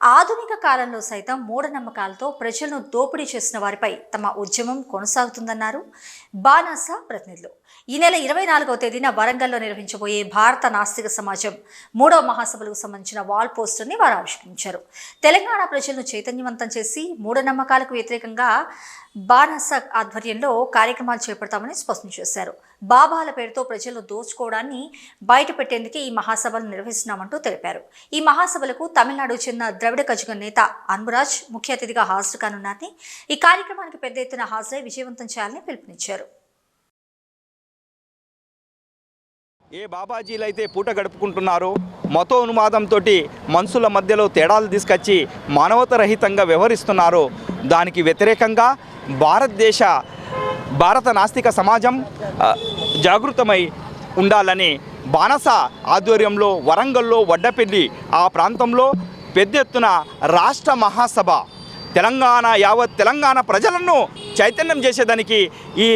ఆధునిక కాలంలో సైతం మూఢనమ్మకాలతో ప్రజలను దోపిడీ చేసిన వారిపై తమ ఉద్యమం కొనసాగుతుందన్నారు బానాస ప్రతినిధులు. ఈ నెల ఇరవై నాలుగవ తేదీన వరంగల్లో నిర్వహించబోయే భారత నాస్తిక సమాజం మూడవ మహాసభలకు సంబంధించిన వాల్ పోస్టర్ని వారు ఆవిష్కరించారు. తెలంగాణ ప్రజలను చైతన్యవంతం చేసి మూఢనమ్మకాలకు వ్యతిరేకంగా బానాసా ఆధ్వర్యంలో కార్యక్రమాలు చేపడతామని స్పష్టం చేశారు. బాబాల పేరుతో ప్రజలు దోచుకోవడాన్ని బయటపెట్టేందుకే ఈ మహాసభలు నిర్వహిస్తున్నామంటూ తెలిపారు. ఈ మహాసభలకు తమిళనాడు చెందిన ద్రవిడ కజగ నేత అన్బురాజ్ ముఖ్య అతిథిగా హాజరు కానున్నారని ఈ కార్యక్రమానికి పెద్ద ఎత్తున హాజరై విజయవంతం చేయాలని పిలుపునిచ్చారు. ఏ బాబాజీలు అయితే పూట గడుపుకుంటున్నారో మతోన్మాదంతో మనుషుల మధ్యలో తేడాలు తీసుకొచ్చి మానవతరహితంగా వ్యవహరిస్తున్నారో దానికి వ్యతిరేకంగా భారతదేశ భారత నాస్తిక సమాజం జాగృతమై ఉండాలని బానస ఆధ్వర్యంలో వరంగల్లో వడ్డపెల్లి ఆ ప్రాంతంలో పెద్ద ఎత్తున రాష్ట్ర మహాసభ. తెలంగాణ యావత్ తెలంగాణ ప్రజలను చైతన్యం చేసేదానికి ఈ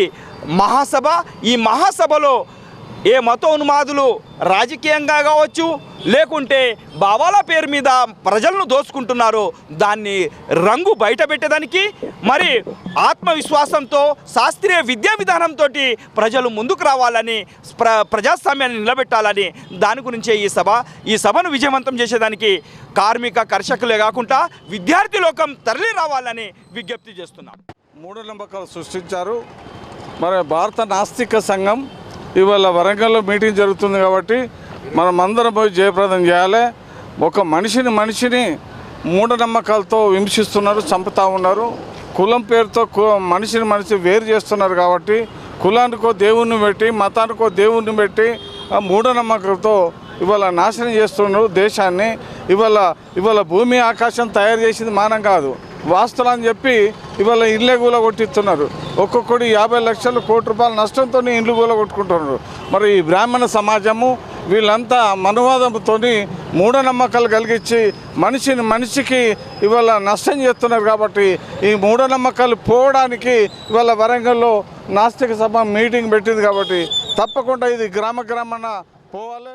మహాసభ ఈ మహాసభలో ఏ మతోన్మాదులు రాజకీయంగా కావచ్చు లేకుంటే భావాల పేరు మీద ప్రజలను దోచుకుంటున్నారో. దాన్ని రంగు బయట పెట్టేదానికి మరి ఆత్మవిశ్వాసంతో శాస్త్రీయ విద్యా విధానంతో ప్రజలు ముందుకు రావాలని ప్ర ప్రజాస్వామ్యాన్ని నిలబెట్టాలని దాని గురించే ఈ సభ ఈ సభను విజయవంతం చేసేదానికి కార్మిక కర్షకులే కాకుండా విద్యార్థి లోకం తరలి రావాలని విజ్ఞప్తి చేస్తున్నాం. మూఢనమ్మకాలు సృష్టించారు. మరి భారత నాస్తిక సంఘం ఇవాళ వరంగల్లో మీటింగ్ జరుగుతుంది కాబట్టి మనం అందరం పోయి జయప్రదం చేయాలి. ఒక మనిషిని మనిషిని మూఢనమ్మకాలతో హింసిస్తున్నారు చంపుతా ఉన్నారు. కులం పేరుతో కు- మనిషిని మనిషి వేరు చేస్తున్నారు కాబట్టి కులానికో దేవుణ్ణి పెట్టి మతానికో దేవుణ్ణి పెట్టి ఆ మూఢనమ్మకాలతో ఇవాళ నాశనం చేస్తున్నారు దేశాన్ని. ఇవాళ ఇవాళ భూమి ఆకాశం తయారు చేసింది మానం కాదు. వాస్తులు అని చెప్పి ఇవాళ ఇళ్ళే కూల కొట్టిస్తున్నారు ఒక్కొక్కటి యాభై లక్షలు కోటి రూపాయల నష్టంతో ఇండ్లు కూల కొట్టుకుంటున్నారు మరి ఈ బ్రాహ్మణ సమాజము వీళ్ళంతా మనువాదంతో మూఢనమ్మకాలు కలిగించి మనిషిని మనిషికి ఇవాళ నష్టం చేస్తున్నారు కాబట్టి ఈ మూఢనమ్మకాలు పోవడానికి ఇవాళ వరంగల్లో నాస్తిక సభ మీటింగ్ పెట్టింది కాబట్టి తప్పకుండా ఇది గ్రామ గ్రామాన పోవాలి.